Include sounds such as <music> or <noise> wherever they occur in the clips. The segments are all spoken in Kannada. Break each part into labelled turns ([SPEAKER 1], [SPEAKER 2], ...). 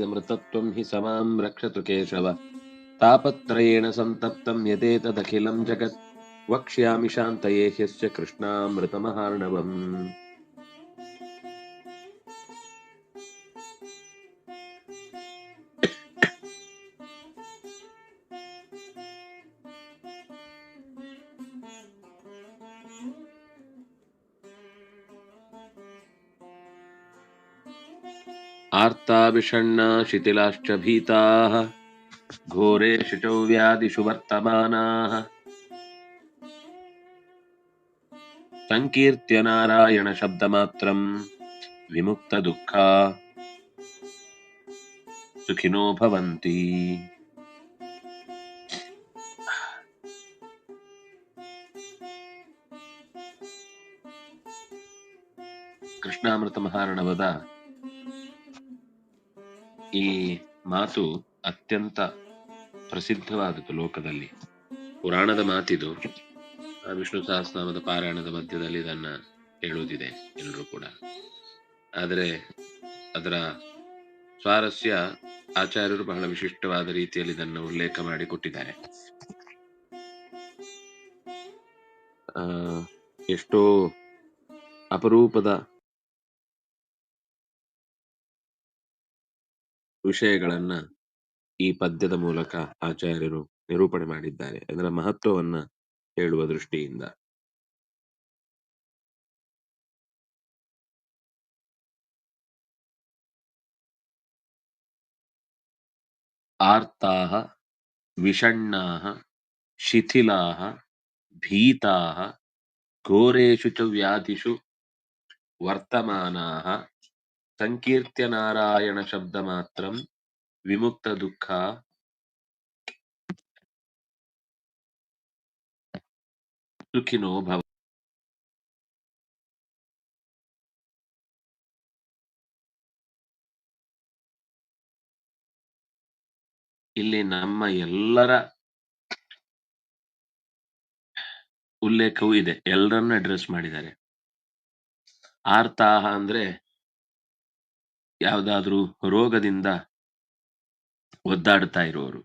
[SPEAKER 1] नित्यमृतत्वं हि समां रक्षतु केशव। तापत्रयेण सन्तप्तं यदेतदखिलं जगत्। वक्ष्यामि शान्तये ह्यस्य कृष्णामृतमहार्णवम्। विषण्णा शिथिलाश्च भीताः। घोरे शुचौ व्याधिषु वर्तमानाः। सङ्कीर्त्य नारायणशब्दमात्रम् विमुक्तदुःखा सुखिनो भवन्ति। कृष्णामृतमहारणवदा। ಈ ಮಾತು ಅತ್ಯಂತ ಪ್ರಸಿದ್ಧವಾದದ್ದು ಲೋಕದಲ್ಲಿ. ಪುರಾಣದ ಮಾತಿದು ವಿಷ್ಣು ಸಹಸ್ರನಾಮದ ಪಾರಾಯಣದ ಮಧ್ಯದಲ್ಲಿ ಇದನ್ನ ಹೇಳುವುದಿದೆ ಎಲ್ಲರೂ ಕೂಡ. ಆದರೆ ಅದರ ಸ್ವಾರಸ್ಯ ಆಚಾರ್ಯರು ಬಹಳ ವಿಶಿಷ್ಟವಾದ ರೀತಿಯಲ್ಲಿ ಇದನ್ನು ಉಲ್ಲೇಖ ಮಾಡಿ ಕೊಟ್ಟಿದ್ದಾರೆ. ಆ, ಎಷ್ಟೋ ಅಪರೂಪದ ವಿಷಯಗಳನ್ನ ಈ ಪದ್ಯದ ಮೂಲಕ ಆಚಾರ್ಯರು ನಿರೂಪಣೆ ಮಾಡಿದ್ದಾರೆ. ಅದರ ಮಹತ್ವವನ್ನ ಹೇಳುವ ದೃಷ್ಟಿಯಿಂದ. ಆರ್ತಾಹ, ವಿಷಣ್ಣಾಹ, ಶಿಥಿಲಾಹ, ಭೀತಾಹ ಘೋರೇಶು ಚ ವ್ಯಾಧಿಷು, ವರ್ತಮಾನಾಹ ಸಂಕೀರ್ತ್ಯ ನಾರಾಯಣ ಶಬ್ದ ಮಾತ್ರಂ, ವಿಮುಕ್ತ ದುಃಖ. ಸುಖಿನೋ ಭವ ಇಲ್ಲಿ ನಮ್ಮ ಎಲ್ಲರ ಉಲ್ಲೇಖವೂ ಇದೆ. ಎಲ್ಲರನ್ನ ಅಡ್ರೆಸ್ ಮಾಡಿದ್ದಾರೆ. ಆರ್ತಾಹ ಅಂದ್ರೆ ಯಾವ್ದಾದ್ರೂ ರೋಗದಿಂದ ಒದ್ದಾಡ್ತಾ ಇರೋರು.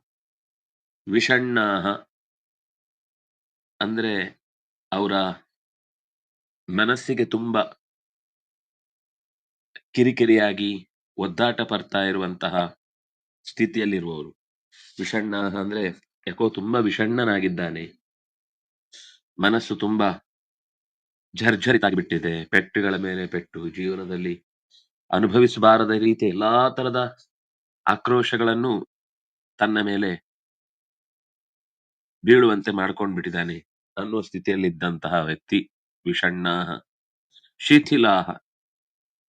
[SPEAKER 1] ವಿಷಣ್ಣಾಹ ಅಂದ್ರೆ ಅವರ ಮನಸ್ಸಿಗೆ ತುಂಬ ಕಿರಿಕಿರಿಯಾಗಿ ಒದ್ದಾಟ ಪಡ್ತಾ ಇರುವಂತಹ ಸ್ಥಿತಿಯಲ್ಲಿರುವವರು. ವಿಷಣ್ಣ ಅಂದ್ರೆ ಯಾಕೋ ತುಂಬಾ ವಿಷಣ್ಣನಾಗಿದ್ದಾನೆ. ಮನಸ್ಸು ತುಂಬಾ ಜರ್ಜರಿತಾಗಿಬಿಟ್ಟಿದೆ. ಪೆಟ್ಟುಗಳ ಮೇಲೆ ಪೆಟ್ಟು, ಜೀವನದಲ್ಲಿ ಅನುಭವಿಸಬಾರದ ರೀತಿ ಎಲ್ಲಾ ತರದ ಆಕ್ರೋಶಗಳನ್ನು ತನ್ನ ಮೇಲೆ ಬೀಳುವಂತೆ ಮಾಡ್ಕೊಂಡ್ ಬಿಟ್ಟಿದ್ದಾನೆ ಅನ್ನುವ ಸ್ಥಿತಿಯಲ್ಲಿದ್ದಂತಹ ವ್ಯಕ್ತಿ ವಿಷಣ್ಣಾಹ. ಶಿಥಿಲಾಹ.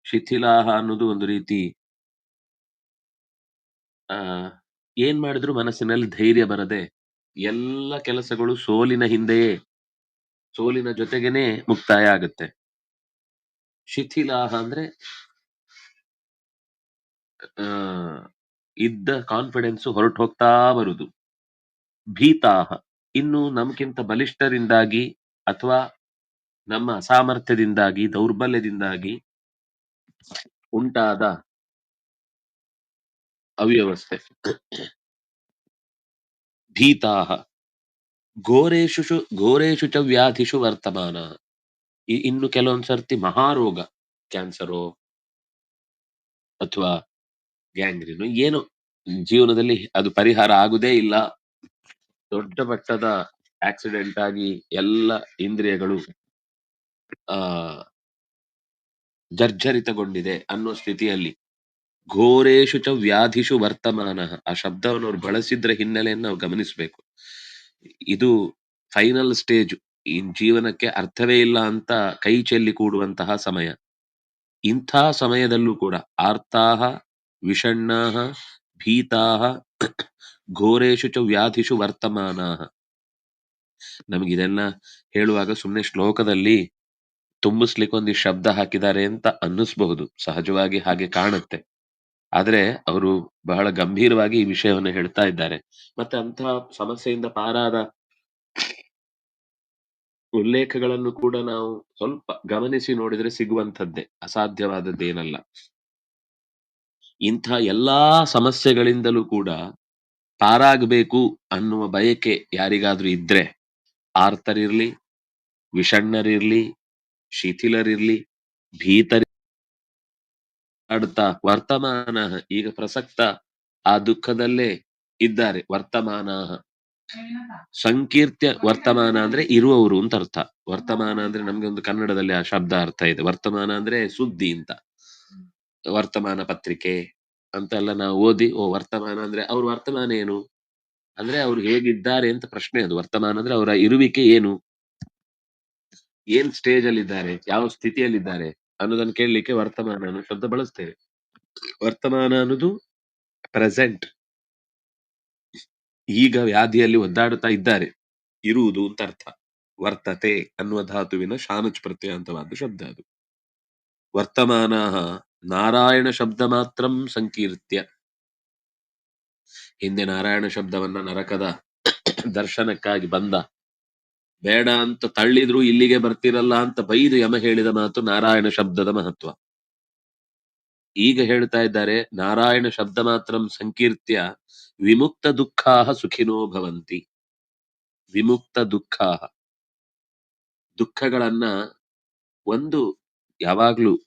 [SPEAKER 1] ಶಿಥಿಲಾಹ ಅನ್ನೋದು ಒಂದು ರೀತಿ, ಆ, ಏನ್ ಮಾಡಿದ್ರು ಮನಸ್ಸಿನಲ್ಲಿ ಧೈರ್ಯ ಬರದೆ ಎಲ್ಲ ಕೆಲಸಗಳು ಸೋಲಿನ ಹಿಂದೆಯೇ, ಸೋಲಿನ ಜೊತೆಗೇನೆ ಮುಕ್ತಾಯ ಆಗುತ್ತೆ. ಶಿಥಿಲಾಹ ಅಂದ್ರೆ ಇದ್ದ ಕಾನ್ಫಿಡೆನ್ಸ್ ಹೊರಟು ಹೋಗ್ತಾ ಬರುದು ಭೀತಾಹ, ಇನ್ನು ನಮ್ಗಿಂತ ಬಲಿಷ್ಠರಿಂದಾಗಿ ಅಥವಾ ನಮ್ಮ ಅಸಾಮರ್ಥ್ಯದಿಂದಾಗಿ, ದೌರ್ಬಲ್ಯದಿಂದಾಗಿ ಉಂಟಾದ ಅವ್ಯವಸ್ಥೆ. ಭೀತಾಹ, ಘೋರೇಶು ಶು- ಘೋರೇಶು ಚ ವ್ಯಾಧಿಷು ವರ್ತಮಾನ. ಇನ್ನು ಕೆಲವೊಂದ್ಸರ್ತಿ ಮಹಾರೋಗ, ಕ್ಯಾನ್ಸರೋ ಅಥವಾ ಗ್ಯಾಂಗ್ರೀನು. ಏನು ಜೀವನದಲ್ಲಿ ಅದು ಪರಿಹಾರ ಆಗುದೇ ಇಲ್ಲ. ದೊಡ್ಡ ಮಟ್ಟದ ಆಕ್ಸಿಡೆಂಟ್ ಆಗಿ ಎಲ್ಲ ಇಂದ್ರಿಯಗಳು, ಆ, ಜರ್ಜರಿತಗೊಂಡಿದೆ ಅನ್ನೋ ಸ್ಥಿತಿಯಲ್ಲಿ. ಘೋರೇಶು ಚ ವ್ಯಾಧಿಷು ವರ್ತಮಾನ. ಆ ಶಬ್ದವನ್ನು ಅವ್ರು ಬಳಸಿದ್ರ ಹಿನ್ನೆಲೆಯನ್ನು ನಾವು ಗಮನಿಸಬೇಕು. ಇದು ಫೈನಲ್ ಸ್ಟೇಜ್. ಈ ಜೀವನಕ್ಕೆ ಅರ್ಥವೇ ಇಲ್ಲ ಅಂತ ಕೈ ಚೆಲ್ಲಿ ಕೂಡುವಂತಹ ಸಮಯ. ಇಂಥ ಸಮಯದಲ್ಲೂ ಕೂಡ ಆರ್ತಾಹ ವಿಷಣ್ಣಾಹ ಭೀತಾಹ ಘೋರೇಶು ಚ ವ್ಯಾಧಿಷು ವರ್ತಮಾನಾಹ ನಮಗಿದೆಲ್ಲ ಹೇಳುವಾಗ ಸುಮ್ಮನೆ ಶ್ಲೋಕದಲ್ಲಿ ತುಂಬಿಸ್ಲಿಕ್ಕೆ ಒಂದು ಶಬ್ದ ಹಾಕಿದ್ದಾರೆ ಅಂತ ಅನ್ನಿಸ್ಬಹುದು. ಸಹಜವಾಗಿ ಹಾಗೆ ಕಾಣುತ್ತೆ. ಆದ್ರೆ ಅವರು ಬಹಳ ಗಂಭೀರವಾಗಿ ಈ ವಿಷಯವನ್ನು ಹೇಳ್ತಾ ಇದ್ದಾರೆ. ಮತ್ತೆ ಅಂತಹ ಸಮಸ್ಯೆಯಿಂದ ಪಾರಾದ ಉಲ್ಲೇಖಗಳನ್ನು ಕೂಡ ನಾವು ಸ್ವಲ್ಪ ಗಮನಿಸಿ ನೋಡಿದ್ರೆ ಸಿಗುವಂಥದ್ದೇ. ಅಸಾಧ್ಯವಾದದ್ದೇನಲ್ಲ. ಇಂಥ ಎಲ್ಲಾ ಸಮಸ್ಯೆಗಳಿಂದಲೂ ಕೂಡ ಪಾರಾಗಬೇಕು ಅನ್ನುವ ಬಯಕೆ ಯಾರಿಗಾದ್ರೂ ಇದ್ರೆ ಆರ್ತರಿರ್ಲಿ, ವಿಷಣ್ಣರಿರ್ಲಿ, ಶಿಥಿಲರಿರ್ಲಿ, ಭೀತರಿ ಆಡ್ತಾ ವರ್ತಮಾನ ಈಗ ಪ್ರಸಕ್ತ ಆ ದುಃಖದಲ್ಲೇ ಇದ್ದಾರೆ ವರ್ತಮಾನ. ಸಂಕೀರ್ತ್ಯ ವರ್ತಮಾನ ಅಂದ್ರೆ ಇರುವವರು ಅಂತ ಅರ್ಥ. ವರ್ತಮಾನ ಅಂದ್ರೆ ನಮ್ಗೆ ಒಂದು ಕನ್ನಡದಲ್ಲಿ ಆ ಶಬ್ದ ಅರ್ಥ ಇದೆ. ವರ್ತಮಾನ ಅಂದ್ರೆ ಸುದ್ದಿ ಅಂತ. ವರ್ತಮಾನ ಪತ್ರಿಕೆ ಅಂತೆಲ್ಲ ನಾವು ಓದಿ, ಓ ವರ್ತಮಾನ ಅಂದ್ರೆ ಅವ್ರ ವರ್ತಮಾನ ಏನು? ಅಂದ್ರೆ ಅವ್ರು ಹೇಗಿದ್ದಾರೆ ಅಂತ ಪ್ರಶ್ನೆ ಅದು. ವರ್ತಮಾನ ಅಂದ್ರೆ ಅವರ ಇರುವಿಕೆ ಏನು? ಏನ್ ಸ್ಟೇಜ್ ಅಲ್ಲಿ ಇದ್ದಾರೆ ಯಾವ ಸ್ಥಿತಿಯಲ್ಲಿದ್ದಾರೆ? ಅನ್ನೋದನ್ನ ಕೇಳಲಿಕ್ಕೆ ವರ್ತಮಾನ ಅನ್ನೋ ಶಬ್ದ ಬಳಸ್ತೇವೆ. ವರ್ತಮಾನ ಅನ್ನೋದು ಪ್ರೆಸೆಂಟ್ ಈಗ ವ್ಯಾಧಿಯಲ್ಲಿ ಒದ್ದಾಡುತ್ತಾ ಇದ್ದಾರೆ. ಇರುವುದು ಅಂತ ಅರ್ಥ. ವರ್ತತೆ ಅನ್ನುವ ಧಾತುವಿನ ಶಾನುಚ್ ಪ್ರತ್ಯಂತವಾದ ಶಬ್ದ ಅದು. ವರ್ತಮಾನ ನಾರಾಯಣ ಶಬ್ದ ಮಾತ್ರಂ ಸಂಕೀರ್ತ್ಯ. ಹಿಂದೆ ನಾರಾಯಣ ಶಬ್ದವನ್ನ ನರಕದ ದರ್ಶನಕ್ಕಾಗಿ ಬಂದ. ಬೇಡ ಅಂತ ತಳ್ಳಿದ್ರು ಇಲ್ಲಿಗೆ ಬರ್ತಿರಲ್ಲ ಅಂತ ಬೈದು ಯಮ ಹೇಳಿದ ಮಾತು ನಾರಾಯಣ ಶಬ್ದದ ಮಹತ್ವ. ಈಗ ಹೇಳ್ತಾ ಇದ್ದಾರೆ, ನಾರಾಯಣ ಶಬ್ದ ಮಾತ್ರಂ ಸಂಕೀರ್ತ್ಯ, ವಿಮುಕ್ತ ದುಃಖಾಹ ಸುಖಿನೋ ಭವಂತಿ. ವಿಮುಕ್ತ ದುಃಖಾಹ. ದುಃಖಗಳನ್ನ ಒಂದು ಯಾವಾಗ್ಲೂ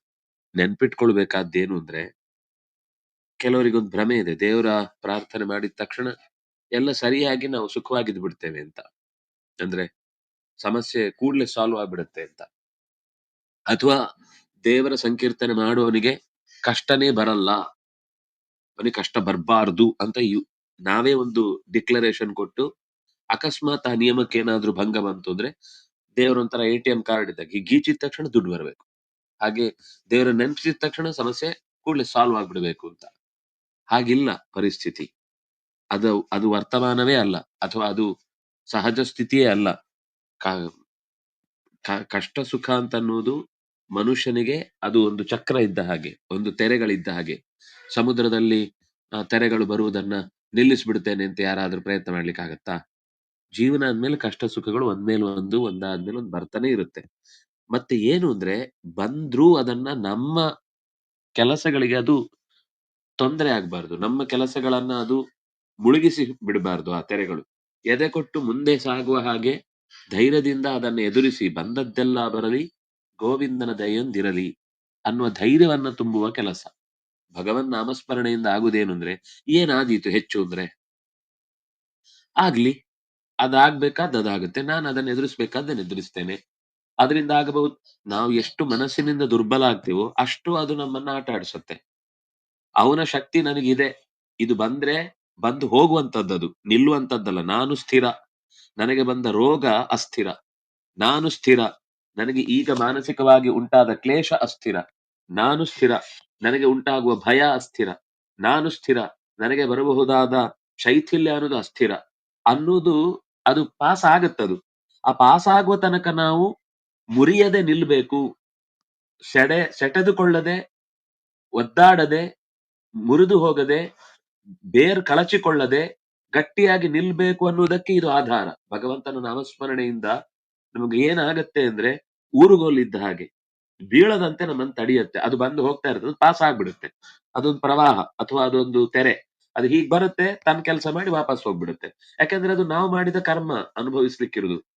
[SPEAKER 1] ನೆನ್ಪಿಟ್ಕೊಳ್ಬೇಕಾದ್ದೇನು ಅಂದ್ರೆ, ಕೆಲವರಿಗೊಂದು ಭ್ರಮೆ ಇದೆ. ದೇವರ ಪ್ರಾರ್ಥನೆ ಮಾಡಿದ ತಕ್ಷಣ ಎಲ್ಲ ಸರಿಯಾಗಿ ನಾವು ಸುಖವಾಗಿದ್ದು ಬಿಡ್ತೇವೆ ಅಂತ. ಅಂದ್ರೆ ಸಮಸ್ಯೆ ಕೂಡ್ಲೆ ಸಾಲ್ವ್ ಆಗ್ಬಿಡುತ್ತೆ ಅಂತ. ಅಥವಾ ದೇವರ ಸಂಕೀರ್ತನೆ ಮಾಡುವವನಿಗೆ ಕಷ್ಟನೇ ಬರಲ್ಲ. ಅವನಿಗೆ ಕಷ್ಟ ಬರಬಾರ್ದು ಅಂತ ನಾವೇ ಒಂದು ಡಿಕ್ಲರೇಷನ್ ಕೊಟ್ಟು ಅಕಸ್ಮಾತ್ ಆ ನಿಯಮಕ್ಕೆ ಏನಾದ್ರೂ ಭಂಗ ಬಂತು ಅಂದ್ರೆ ದೇವರ ಒಂಥರ ಎ ಟಿ ಎಂ ಕಾರ್ಡ್ ಇದ್ದಾಗ ಗೀಚಿದ ತಕ್ಷಣ ದುಡ್ಡು ಬರಬೇಕು. ಹಾಗೆ ದೇವರ ನೆನಪಿಸಿದ ತಕ್ಷಣ ಸಮಸ್ಯೆ ಕೂಡಲೇ ಸಾಲ್ವ್ ಆಗ್ಬಿಡ್ಬೇಕು ಅಂತ. ಹಾಗಿಲ್ಲ ಪರಿಸ್ಥಿತಿ. ಅದು ಅದು ವರ್ತಮಾನವೇ ಅಲ್ಲ, ಅಥವಾ ಅದು ಸಹಜ ಸ್ಥಿತಿಯೇ ಅಲ್ಲ. ಕಷ್ಟ ಸುಖ ಅಂತ ಅನ್ನೋದು ಮನುಷ್ಯನಿಗೆ ಅದು ಒಂದು ಚಕ್ರ ಇದ್ದ ಹಾಗೆ, ಒಂದು ತೆರೆಗಳಿದ್ದ ಹಾಗೆ. ಸಮುದ್ರದಲ್ಲಿ ತೆರೆಗಳು ಬರುವುದನ್ನ ನಿಲ್ಲಿಸ್ಬಿಡ್ತೇನೆ ಅಂತ ಯಾರಾದ್ರೂ ಪ್ರಯತ್ನ ಮಾಡ್ಲಿಕ್ಕೆ ಆಗತ್ತಾ ಜೀವನ ಅಂದ್ಮೇಲೆ ಕಷ್ಟ ಸುಖಗಳು ಒಂದ್ಮೇಲೆ ಒಂದು, ಒಂದಾದ್ಮೇಲೆ ಒಂದು ಬರ್ತಾನೆ ಇರುತ್ತೆ. ಮತ್ತೆ ಏನು ಅಂದ್ರೆ ಬಂದ್ರೂ ಅದನ್ನ ನಮ್ಮ ಕೆಲಸಗಳಿಗೆ ಅದು ತೊಂದರೆ ಆಗ್ಬಾರ್ದು. ನಮ್ಮ ಕೆಲಸಗಳನ್ನ ಅದು ಮುಳುಗಿಸಿ ಬಿಡಬಾರ್ದು ಆ ತೆರೆಗಳು. ಎದೆ ಕೊಟ್ಟು ಮುಂದೆ ಸಾಗುವ ಹಾಗೆ ಧೈರ್ಯದಿಂದ ಅದನ್ನ ಎದುರಿಸಿ ಬಂದದ್ದೆಲ್ಲ ಬರಲಿ, ಗೋವಿಂದನ ದಯೊಂದಿರಲಿ ಅನ್ನುವ ಧೈರ್ಯವನ್ನ ತುಂಬುವ ಕೆಲಸ. ಭಗವನ್ ನಾಮಸ್ಮರಣೆಯಿಂದ ಆಗುದೇನು ಅಂದ್ರೆ ಏನಾದೀತು ಹೆಚ್ಚು ಅಂದ್ರೆ? ಆಗ್ಲಿ, ಅದಾಗ್ಬೇಕಾದ್ ಅದಾಗುತ್ತೆ. ನಾನು ಅದನ್ನ ಎದುರಿಸ್ಬೇಕಾದ್ದನ್ನ ಎದುರಿಸ್ತೇನೆ. ಅದರಿಂದ ಆಗಬಹುದು. ನಾವು ಎಷ್ಟು ಮನಸ್ಸಿನಿಂದ ದುರ್ಬಲ ಆಗ್ತೀವೋ ಅಷ್ಟು ಅದು ನಮ್ಮನ್ನ ಆಟ ಆಡಿಸುತ್ತೆ. ಅವನ ಶಕ್ತಿ ನನಗಿದೆ. ಇದು ಬಂದ್ರೆ ಬಂದು ಹೋಗುವಂತದ್ದದು. ನಿಲ್ಲುವಂತದ್ದಲ್ಲ. ನಾನು ಸ್ಥಿರ. ನನಗೆ ಬಂದ ರೋಗ ಅಸ್ಥಿರ. ನಾನು ಸ್ಥಿರ. ನನಗೆ ಈಗ ಮಾನಸಿಕವಾಗಿ ಉಂಟಾದ ಕ್ಲೇಶ ಅಸ್ಥಿರ. ನಾನು ಸ್ಥಿರ. ನನಗೆ ಉಂಟಾಗುವ ಭಯ ಅಸ್ಥಿರ. ನಾನು ಸ್ಥಿರ. ನನಗೆ ಬರಬಹುದಾದ ಶೈಥಿಲ್ಯ ಅನ್ನೋದು ಅಸ್ಥಿರ ಅನ್ನೋದು ಅದು ಪಾಸ್ ಆಗತ್ತದು ಆ ಪಾಸ್ ಆಗುವ ತನಕ ನಾವು ಮುರಿಯದೆ ನಿಲ್ಬೇಕು, ಸೆಡೆ, ಸೆಟೆದುಕೊಳ್ಳದೆ, ಒದ್ದಾಡದೆ, ಮುರಿದು ಹೋಗದೆ, ಬೇರ್ ಕಳಚಿಕೊಳ್ಳದೆ, ಗಟ್ಟಿಯಾಗಿ ನಿಲ್ಬೇಕು ಅನ್ನುವುದಕ್ಕೆ ಇದು ಆಧಾರ. ಭಗವಂತನ ನಾಮಸ್ಮರಣೆಯಿಂದ ನಮಗೆ ಏನಾಗತ್ತೆ ಅಂದ್ರೆ ಊರುಗೋಲಿದ್ದ ಹಾಗೆ. ಬೀಳದಂತೆ ನಮ್ಮನ್ನು ತಡೆಯುತ್ತೆ. ಅದು ಬಂದು ಹೋಗ್ತಾ ಇರ್ತದೆ ಪಾಸ್ ಆಗ್ಬಿಡುತ್ತೆ. ಅದೊಂದು ಪ್ರವಾಹ ಅಥವಾ ಅದೊಂದು ತೆರೆ. ಅದು ಹೀಗ್ ಬರುತ್ತೆ, ತನ್ನ ಕೆಲಸ ಮಾಡಿ ವಾಪಸ್ ಹೋಗ್ಬಿಡುತ್ತೆ. ಯಾಕಂದ್ರೆ ಅದು ನಾವು ಮಾಡಿದ ಕರ್ಮ ಅನುಭವಿಸ್ಲಿಕ್ಕಿರುದು.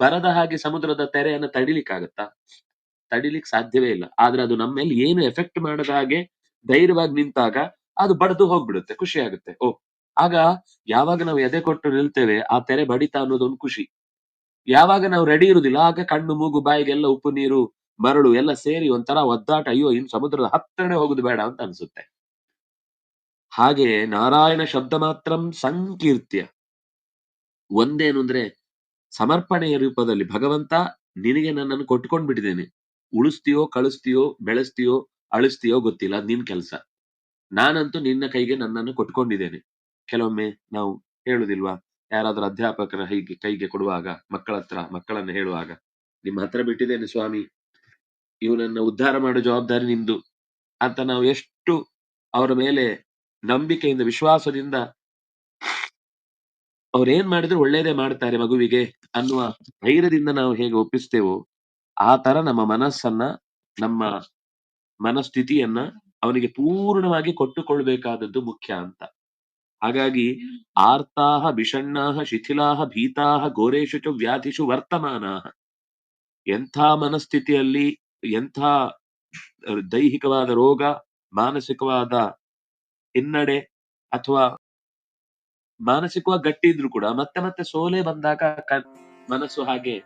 [SPEAKER 1] ಬರದ ಹಾಗೆ ಸಮುದ್ರದ ತೆರೆಯನ್ನು ತಡಿಲಿಕ್ಕಾಗತ್ತಾ? ತಡಿಲಿಕ್ಕೆ ಸಾಧ್ಯವೇ ಇಲ್ಲ. ಆದ್ರೆ ಅದು ನಮ್ಮ ಮೇಲೆ ಏನು ಎಫೆಕ್ಟ್ ಮಾಡದ ಹಾಗೆ ಧೈರ್ಯವಾಗಿ ನಿಂತಾಗ ಅದು ಬಡದು ಹೋಗ್ಬಿಡುತ್ತೆ ಖುಷಿ ಆಗುತ್ತೆ ಓ, ಆಗ ಯಾವಾಗ ನಾವು ಎದೆ ಕೊಟ್ಟು ನಿಲ್ತೇವೆ, ಆ ತೆರೆ ಬಡಿತಾ ಅನ್ನೋದೊಂದು ಖುಷಿ. ಯಾವಾಗ ನಾವು ರೆಡಿ ಇರುದಿಲ್ಲ, ಆಗ ಕಣ್ಣು, ಮೂಗು, ಬಾಯಿಗೆಲ್ಲ ಉಪ್ಪು, ನೀರು, ಮರಳು ಎಲ್ಲ ಸೇರಿ ಒಂಥರ ಒದ್ದಾಟ, ಅಯ್ಯೋ, ಇನ್ ಸಮುದ್ರದ ಹತ್ತರನೇ ಹೋಗುದು ಬೇಡ ಅಂತ ಅನ್ಸುತ್ತೆ. ಹಾಗೆ ನಾರಾಯಣ ಶಬ್ದ ಮಾತ್ರ ಸಂಕೀರ್ತ್ಯ. ಒಂದೇನು ಅಂದ್ರೆ ಸಮರ್ಪಣೆಯ ರೂಪದಲ್ಲಿ ಭಗವಂತ ನಿನಗೆ ನನ್ನನ್ನು ಕೊಟ್ಕೊಂಡ್ ಬಿಟ್ಟಿದ್ದೇನೆ. ಉಳಿಸ್ತೀಯೋ, ಕಳಿಸ್ತೀಯೋ, ಬೆಳೆಸ್ತೀಯೋ, ಅಳಿಸ್ತೀಯೋ ಗೊತ್ತಿಲ್ಲ ನಿನ್ ಕೆಲಸ. ನಾನಂತೂ ನಿನ್ನ ಕೈಗೆ ನನ್ನನ್ನು ಕೊಟ್ಕೊಂಡಿದ್ದೇನೆ ಕೆಲವೊಮ್ಮೆ ನಾವು ಹೇಳುದಿಲ್ವಾ ಯಾರಾದ್ರೂ ಅಧ್ಯಾಪಕರ ಹೈಗೆ, ಕೈಗೆ ಕೊಡುವಾಗ, ಮಕ್ಕಳ ಹತ್ರ ಮಕ್ಕಳನ್ನ ಹೇಳುವಾಗ, ನಿಮ್ಮ ಹತ್ರ ಬಿಟ್ಟಿದ್ದೇನೆ ಸ್ವಾಮಿ ಇವನನ್ನ ಉದ್ಧಾರ ಮಾಡೋ ಜವಾಬ್ದಾರಿ ನಿಂದು ಅಂತ ನಾವು ಎಷ್ಟು ಅವರ ಮೇಲೆ ನಂಬಿಕೆಯಿಂದ, ವಿಶ್ವಾಸದಿಂದ ಅವ್ರು ಏನ್ ಮಾಡಿದ್ರು ಒಳ್ಳೇದೇ ಮಾಡ್ತಾರೆ ಮಗುವಿಗೆ ಅನ್ನುವ ಧೈರ್ಯದಿಂದ ನಾವು ಹೇಗೆ ಒಪ್ಪಿಸ್ತೇವೋ, ಆ ತರ ನಮ್ಮ ಮನಸ್ಸನ್ನ, ನಮ್ಮ ಮನಸ್ಥಿತಿಯನ್ನ ಅವನಿಗೆ ಪೂರ್ಣವಾಗಿ ಕೊಟ್ಟುಕೊಳ್ಬೇಕಾದದ್ದು ಮುಖ್ಯ ಅಂತ. ಹಾಗಾಗಿ ಆರ್ತಾಹ ಬಿಷಣ್ಣಾಹ ಶಿಥಿಲಾಹ ಭೀತಾಹ ಘೋರೇಶು ಚ ವ್ಯಾಧಿಷು ವರ್ತಮಾನಾಹ. ಎಂಥ ಮನಸ್ಥಿತಿಯಲ್ಲಿ, ಎಂಥ ದೈಹಿಕವಾದ ರೋಗ, ಮಾನಸಿಕವಾದ ಹಿನ್ನಡೆ ಅಥವಾ ಮಾನಸಿಕವಾಗಿ ಗಟ್ಟಿ ಇದ್ರು ಕೂಡ ಮತ್ತೆ ಮತ್ತೆ ಸೋಲೆ ಬಂದಾಗ ಮನಸ್ಸು ಹಾಗೆ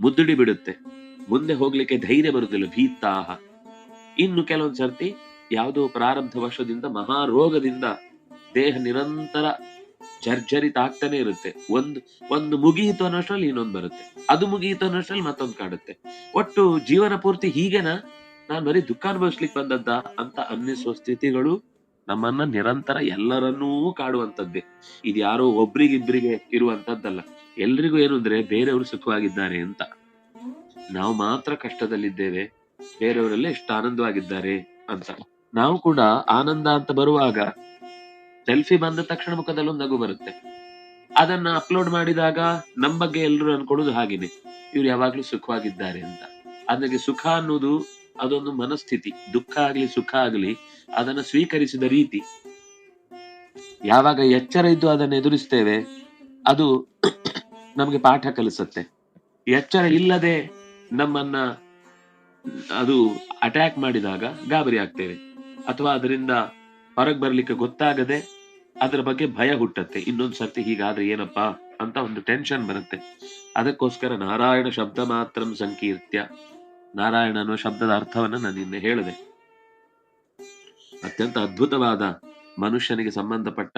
[SPEAKER 1] ಮುದ್ದುಡಿ ಬಿಡುತ್ತೆ. ಮುಂದೆ ಹೋಗ್ಲಿಕ್ಕೆ ಧೈರ್ಯ ಬರುದಿಲ್ಲ, ಭೀತಾಹ. ಇನ್ನು ಕೆಲವೊಂದ್ ಸರ್ತಿ ಯಾವುದೋ ಪ್ರಾರಬ್ಧ ವಶದಿಂದ ಮಹಾರೋಗದಿಂದ ದೇಹ ನಿರಂತರ ಜರ್ಜರಿತ ಆಗ್ತಾನೆ ಇರುತ್ತೆ. ಒಂದು ಒಂದು ಮುಗಿಯಿತು ಅನ್ನೋಷ್ಟ್ರಲ್ಲಿ ಇನ್ನೊಂದು ಬರುತ್ತೆ. ಅದು ಮುಗಿಯಿತು ಅನ್ನೋಷ್ಟ್ರಲ್ಲಿ ಮತ್ತೊಂದು ಕಾಡುತ್ತೆ. ಒಟ್ಟು ಜೀವನ ಪೂರ್ತಿ ಹೀಗೆನಾ? ನಾನ್ ಬರೀ ದುಃಖ ಅನುಭವಿಸ್ಲಿಕ್ಕೆ ಬಂದದ್ದ ಅಂತ ಅನ್ನಿಸುವ ಸ್ಥಿತಿಗಳು ನಮ್ಮನ್ನ ನಿರಂತರ ಎಲ್ಲರನ್ನೂ ಕಾಡುವಂತದ್ದೇ ಇದು ಯಾರೋ ಒಬ್ರಿಗಿಬ್ರಿಗೆ ಇರುವಂತದ್ದಲ್ಲ ಎಲ್ರಿಗೂ ಏನು ಅಂದ್ರೆ ಬೇರೆಯವರು ಸುಖವಾಗಿದ್ದಾರೆ ಅಂತ. ನಾವು ಮಾತ್ರ ಕಷ್ಟದಲ್ಲಿದ್ದೇವೆ. ಬೇರೆಯವರೆಲ್ಲ ಎಷ್ಟು ಆನಂದವಾಗಿದ್ದಾರೆ ಅಂತ. ನಾವು ಕೂಡ ಆನಂದ ಅಂತ ಬರುವಾಗ ಸೆಲ್ಫಿ ಬಂದ ತಕ್ಷಣ ಮುಖದಲ್ಲಿ ಒಂದು ನಗು ಬರುತ್ತೆ. ಅದನ್ನ ಅಪ್ಲೋಡ್ ಮಾಡಿದಾಗ ನಮ್ಮ ಬಗ್ಗೆ ಎಲ್ಲರೂ ಅನ್ಕೊಳ್ಳೋದು ಹಾಗೇನೆ. ಇವ್ರು ಯಾವಾಗ್ಲೂ ಸುಖವಾಗಿದ್ದಾರೆ ಅಂತ. ಅದಕ್ಕೆ ಸುಖ ಅನ್ನೋದು ಅದೊಂದು ಮನಸ್ಥಿತಿ, ದುಃಖ ಆಗ್ಲಿ, ಸುಖ ಆಗ್ಲಿ, ಅದನ್ನ ಸ್ವೀಕರಿಸಿದ ರೀತಿ. ಯಾವಾಗ ಎಚ್ಚರ ಇದ್ದು ಅದನ್ನ ಎದುರಿಸ್ತೇವೆ, ಅದು ನಮಗೆ ಪಾಠ ಕಲಿಸುತ್ತೆ. ಎಚ್ಚರ ಇಲ್ಲದೆ ನಮ್ಮನ್ನ ಅದು ಅಟ್ಯಾಕ್ ಮಾಡಿದಾಗ ಗಾಬರಿ ಆಗ್ತೇವೆ. ಅಥವಾ ಅದರಿಂದ ಹೊರಗೆ ಬರ್ಲಿಕ್ಕೆ ಗೊತ್ತಾಗದೆ ಅದರ ಬಗ್ಗೆ ಭಯ ಹುಟ್ಟತ್ತೆ. ಇನ್ನೊಂದು ಸರ್ತಿ ಹೀಗಾದ್ರೆ ಏನಪ್ಪಾ ಅಂತ ಒಂದು ಟೆನ್ಷನ್ ಬರುತ್ತೆ. ಅದಕ್ಕೋಸ್ಕರ ನಾರಾಯಣ ಶಬ್ದ ಮಾತ್ರ ಸಂಕೀರ್ತ್ಯ. ನಾರಾಯಣ ಅನ್ನೋ ಶಬ್ದದ ಅರ್ಥವನ್ನ ನಾನು ನಿನ್ನೆ ಹೇಳಿದೆ. ಅತ್ಯಂತ ಅದ್ಭುತವಾದ ಮನುಷ್ಯನಿಗೆ ಸಂಬಂಧಪಟ್ಟ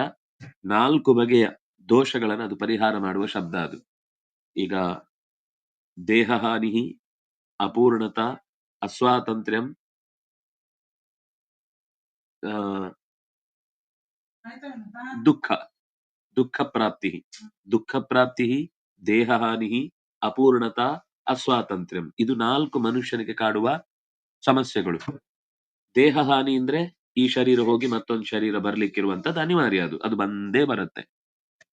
[SPEAKER 1] ನಾಲ್ಕು ಬಗೆಯ ದೋಷಗಳನ್ನು ಅದು ಪರಿಹಾರ ಮಾಡುವ ಶಬ್ದ ಅದು. ಈಗ ದೇಹ ಹಾನಿ, ಅಪೂರ್ಣತ, ಅಸ್ವಾತಂತ್ರ್ಯಂ ದುಃಖ ದುಃಖ ಪ್ರಾಪ್ತಿ ದುಃಖ ಪ್ರಾಪ್ತಿ ದೇಹ ಹಾನಿ, ಅಪೂರ್ಣತ ಅಸ್ವಾತಂತ್ರ್ಯಂ. ಇದು ನಾಲ್ಕು ಮನುಷ್ಯನಿಗೆ ಕಾಡುವ ಸಮಸ್ಯೆಗಳು. ದೇಹ ಹಾನಿ ಅಂದ್ರೆ ಈ ಶರೀರ ಹೋಗಿ ಮತ್ತೊಂದು ಶರೀರ ಬರ್ಲಿಕ್ಕಿರುವಂತದ್ದು ಅನಿವಾರ್ಯ ಅದು. ಅದು ಬಂದೇ ಬರುತ್ತೆ.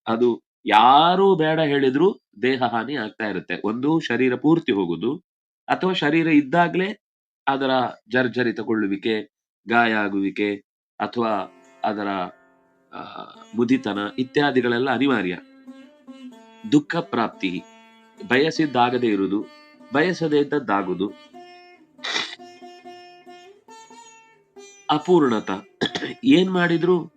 [SPEAKER 1] ಅದು ಯಾರು ಬೇಡ ಹೇಳಿದ್ರು ದೇಹ ಹಾನಿ ಆಗ್ತಾ ಇರುತ್ತೆ. ಒಂದು ಶರೀರ ಪೂರ್ತಿ ಹೋಗುದು, ಅಥವಾ ಶರೀರ ಇದ್ದಾಗ್ಲೇ ಅದರ ಜರ್ಜರಿ ತಗೊಳ್ಳುವಿಕೆ ಗಾಯ ಆಗುವಿಕೆ, ಅಥವಾ ಅದರ ಮುದಿತನ ಇತ್ಯಾದಿಗಳೆಲ್ಲ ಅನಿವಾರ್ಯ. ದುಃಖ ಪ್ರಾಪ್ತಿ ಬಯಸಿದ್ದಾಗದೇ ಇರುವುದು ಬಯಸದೇ ಇದ್ದದ್ದಾಗುವುದು ಅಪೂರ್ಣತ. ಏನ್ ಮಾಡಿದ್ರು?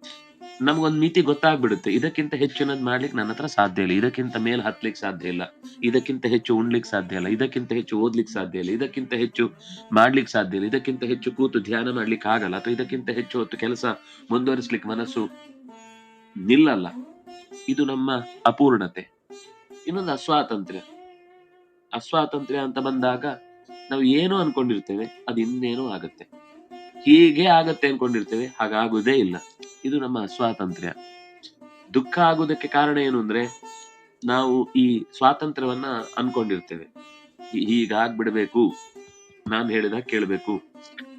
[SPEAKER 1] ನಮ್ಗೊಂದು ಮಿತಿ ಗೊತ್ತಾಗ್ಬಿಡುತ್ತೆ. ಇದಕ್ಕಿಂತ ಹೆಚ್ಚಿನದ್ ಮಾಡ್ಲಿಕ್ಕೆ ನನ್ನ ಹತ್ರ ಸಾಧ್ಯ ಇಲ್ಲ. ಇದಕ್ಕಿಂತ ಮೇಲೆ ಹತ್ಲಿಕ್ಕೆ ಸಾಧ್ಯ ಇಲ್ಲ. ಇದಕ್ಕಿಂತ ಹೆಚ್ಚು ಉಣ್ಲಿಕ್ಕೆ ಸಾಧ್ಯ ಇಲ್ಲ. ಇದಕ್ಕಿಂತ ಹೆಚ್ಚು ಓದ್ಲಿಕ್ಕೆ ಸಾಧ್ಯ ಇಲ್ಲ. ಇದಕ್ಕಿಂತ ಹೆಚ್ಚು ಮಾಡ್ಲಿಕ್ಕೆ ಸಾಧ್ಯ ಇಲ್ಲ. ಇದಕ್ಕಿಂತ ಹೆಚ್ಚು ಕೂತು ಧ್ಯಾನ ಮಾಡ್ಲಿಕ್ಕೆ ಆಗಲ್ಲ. ಅಥವಾ ಇದಕ್ಕಿಂತ ಹೆಚ್ಚು ಹೊತ್ತು ಕೆಲಸ ಮುಂದುವರಿಸ್ಲಿಕ್ಕೆ ಮನಸ್ಸು ನಿಲ್ಲಲ್ಲ. ಇದು ನಮ್ಮ ಅಪೂರ್ಣತೆ. ಇನ್ನೊಂದು ಅಸ್ವಾತಂತ್ರ್ಯ. ಅಸ್ವಾತಂತ್ರ್ಯ ಅಂತ ಬಂದಾಗ ನಾವು ಏನೋ ಅನ್ಕೊಂಡಿರ್ತೇವೆ, ಅದು ಇನ್ನೇನೋ ಆಗತ್ತೆ. ಹೀಗೆ ಆಗತ್ತೆ ಅನ್ಕೊಂಡಿರ್ತೇವೆ, ಹಾಗಾಗುವುದೇ ಇಲ್ಲ. ಇದು ನಮ್ಮ ಅಸ್ವಾತಂತ್ರ್ಯ. ದುಃಖ ಆಗುವುದಕ್ಕೆ ಕಾರಣ ಏನು ಅಂದ್ರೆ, ನಾವು ಈ ಸ್ವಾತಂತ್ರ್ಯವನ್ನ ಅನ್ಕೊಂಡಿರ್ತೇವೆ. ಹೀಗಾಗ್ಬಿಡ್ಬೇಕು. ನಾನ್ ಹೇಳಿದ ಕೇಳ್ಬೇಕು.